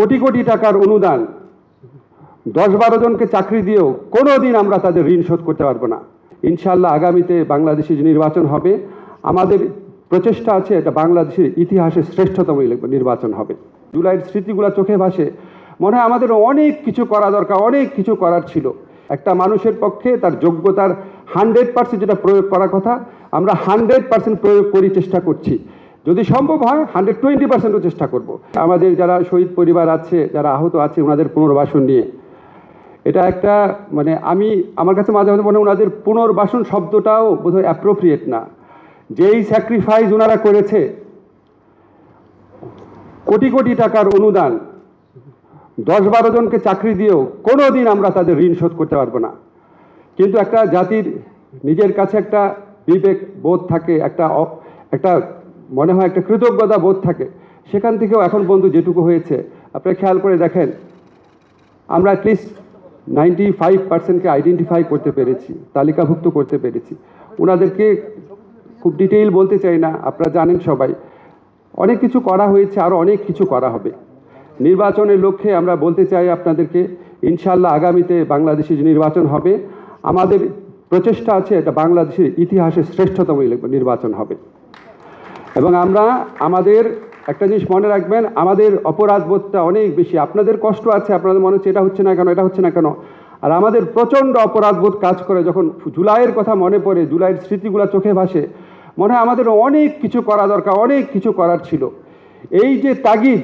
কোটি কোটি টাকার অনুদান, দশ বারো জনকে চাকরি দিয়েও কোনো দিন আমরা তাদের ঋণ শোধ করতে পারব না। ইনশাল্লাহ আগামীতে বাংলাদেশে যে নির্বাচন হবে, আমাদের প্রচেষ্টা আছে এটা বাংলাদেশের ইতিহাসে শ্রেষ্ঠতম নির্বাচন হবে। জুলাইয়ের স্মৃতিগুলো চোখে ভাসে, মনে হয় আমাদের অনেক কিছু করা দরকার, অনেক কিছু করার ছিল। একটা মানুষের পক্ষে তার যোগ্যতার হান্ড্রেড পার্সেন্ট যেটা প্রয়োগ করার কথা, আমরা হান্ড্রেড পার্সেন্ট প্রয়োগ করি, চেষ্টা করছি। যদি সম্ভব হয় হান্ড্রেড টোয়েন্টি পার্সেন্টও চেষ্টা করব। আমাদের যারা শহীদ পরিবার আছে, যারা আহত আছে, ওনাদের পুনর্বাসন নিয়ে। এটা একটা মানে আমি, আমার কাছে মাঝে মাঝে মনে হয় ওনাদের পুনর্বাসন শব্দটাও বোধহয় অ্যাপ্রোপ্রিয়েট না। যেই স্যাক্রিফাইস ওনারা করেছে, কোটি কোটি টাকার অনুদান, দশ বারো জনকে চাকরি দিয়েও কোনো দিন আমরা তাদের ঋণ শোধ করতে পারব না। কিন্তু একটা জাতির নিজের কাছে একটা বিবেক বোধ থাকে, একটা একটা মনে হয় একটা কৃতজ্ঞতা বোধ থাকে। সেখান থেকেও এখন বন্ধু যেটুকু হয়েছে, আপনি খেয়াল করে দেখেন, আমরা অ্যাটলিস্ট নাইনটি ফাইভ পার্সেন্টকে আইডেন্টিফাই করতে পেরেছি, তালিকাভুক্ত করতে পেরেছি। ওনাদেরকে খুব ডিটেইল বলতে চাই না, আপনারা জানেন সবাই। অনেক কিছু করা হয়েছে আরও অনেক কিছু করা হবে। নির্বাচনের লক্ষ্যে আমরা বলতে চাই আপনাদেরকে ইনশাল্লাহ আগামীতে বাংলাদেশে যে নির্বাচন হবে, আমাদের প্রচেষ্টা আছে, এটা বাংলাদেশের ইতিহাসে শ্রেষ্ঠতম নির্বাচন হবে। এবং আমরা আমাদের একটা জিনিস মনে রাখবেন, আমাদের অপরাধ বোধটা অনেক বেশি। আপনাদের কষ্ট আছে, আপনাদের মনে হচ্ছে এটা হচ্ছে না কেন, এটা হচ্ছে না কেন। আর আমাদের প্রচণ্ড অপরাধ বোধ কাজ করে যখন জুলাইয়ের কথা মনে পড়ে, জুলাইয়ের স্মৃতিগুলো চোখে ভাসে, মনে হয় আমাদের অনেক কিছু করা দরকার, অনেক কিছু করার ছিল। এই যে তাগিদ,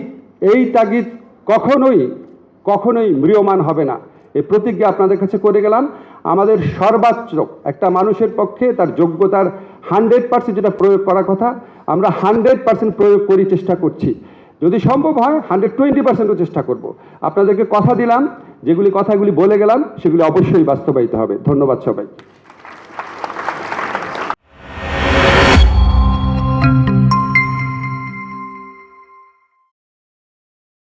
এই তাগিদ কখনোই কখনোই ম্রিয়মান হবে না। এই প্রতিজ্ঞা আপনাদের কাছে করে গেলাম। আমাদের সর্বাত্মক, একটা মানুষের পক্ষে তার যোগ্যতার হান্ড্রেড পার্সেন্ট যেটা প্রয়োগ করার কথা আমরা হান্ড্রেড পার্সেন্ট প্রয়োগ করি, চেষ্টা করছি। যদি সম্ভব হয়, হান্ড্রেড টোয়েন্টি পার্সেন্টও চেষ্টা করব। আপনাদেরকে কথা দিলাম, যেগুলি কথাগুলি বলে গেলাম, সেগুলি অবশ্যই বাস্তবায়িত হবে। ধন্যবাদ সবাই